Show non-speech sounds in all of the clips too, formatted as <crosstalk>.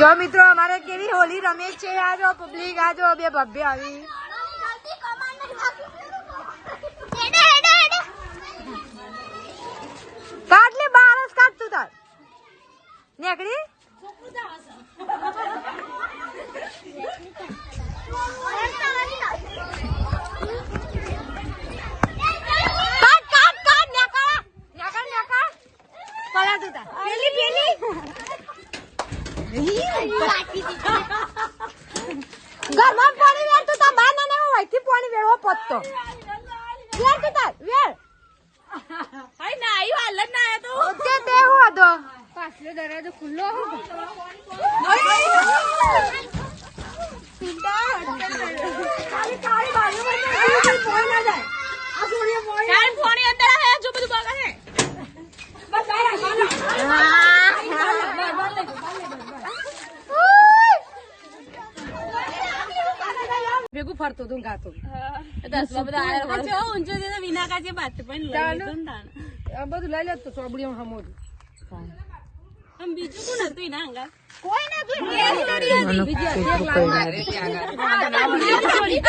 જો મિત્રો અમારે કેવી હોલી રમે છે આ જો પબ્લિક આ જો બે ભવ્ય આવી. કાઢ લે બારસ કાઢતું તાર. નીકળી કાઢ કાઢ કાઢ નીકળ નીકળ નીકળ પલા તું તાર પેલી પેલી ઘરમાં પાણી વેર તો તાર બહાર ના ના થી પાણી વેળવો પત્તો વેર તું તાર વેર. હાય ના હાલ ના તો. તે તે હું હતો. પાછલો દરવાજો ખુલ્લો ફોની અંદર હે જો બધું બગા હે ભેગું ફરતું તું ગાતું. બધા ઊંચો વિના કાચે બાત પણ લઈ બધું લઈ લેતું ચોબડીઓ હમોદ બીજું કોણ હતું એના અંગા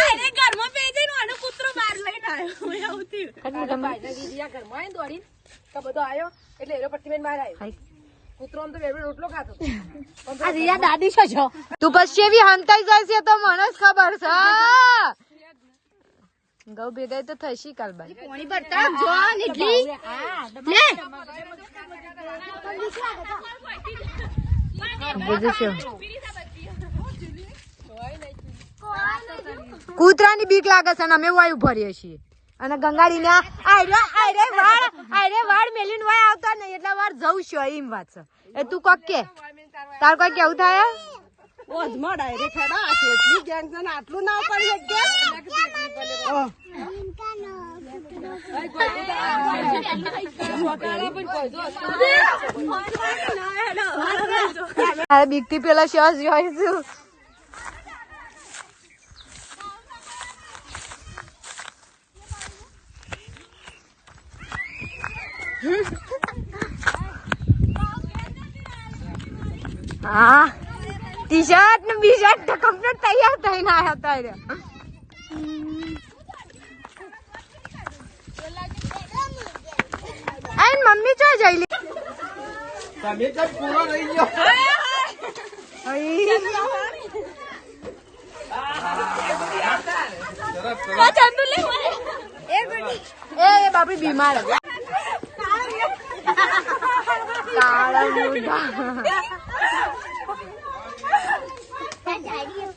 અરે ઘરમાં બે જઈને આનો કૂતરો બહાર લઈને આવ્યો. એવું થયું ઘરમાં દોડી તો બધો આવ્યો એટલે એરો પટ્ટી બહાર આવ્યો કૂતરો તો બે બે રોટલો ખાતો દાદી છો છો? તું પછી એવી હંતાઈ જાય છે તો મને જ ખબર છે ગૌ ભેગાઈ તો થશી કાલ બાઈ. પાણી ભરતા જો નીકળી લે. કૂતરાની બીક લાગે છે અને અમે વાયુ ભરીએ છીએ. અને ગંગાડીને આયરે આયરે વાળ આયરે વાળ મેલીને વાય આવતા નહીં એટલા વાર જવું છું એમ વાત છે. એ તું કોક કે. તાર કોઈ કેવું થાય? ઓજમાં ડાયરેક્ટ હેડા આ કેટલી ટેન્શન આટલું ના પડી શકે આ બીકથી પેલા શ્વાસ જોઈ હા. ટી શર્ટ ને બી શર્ટ તો કમ્પ્લીટ તૈયાર થઈને આવ્યા હતા રે આઈન મમ્મી ચો જઈલી તમે તો પૂરો રહી ગયો. એ એ બીમાર હતી કાળા <laughs> મુંડા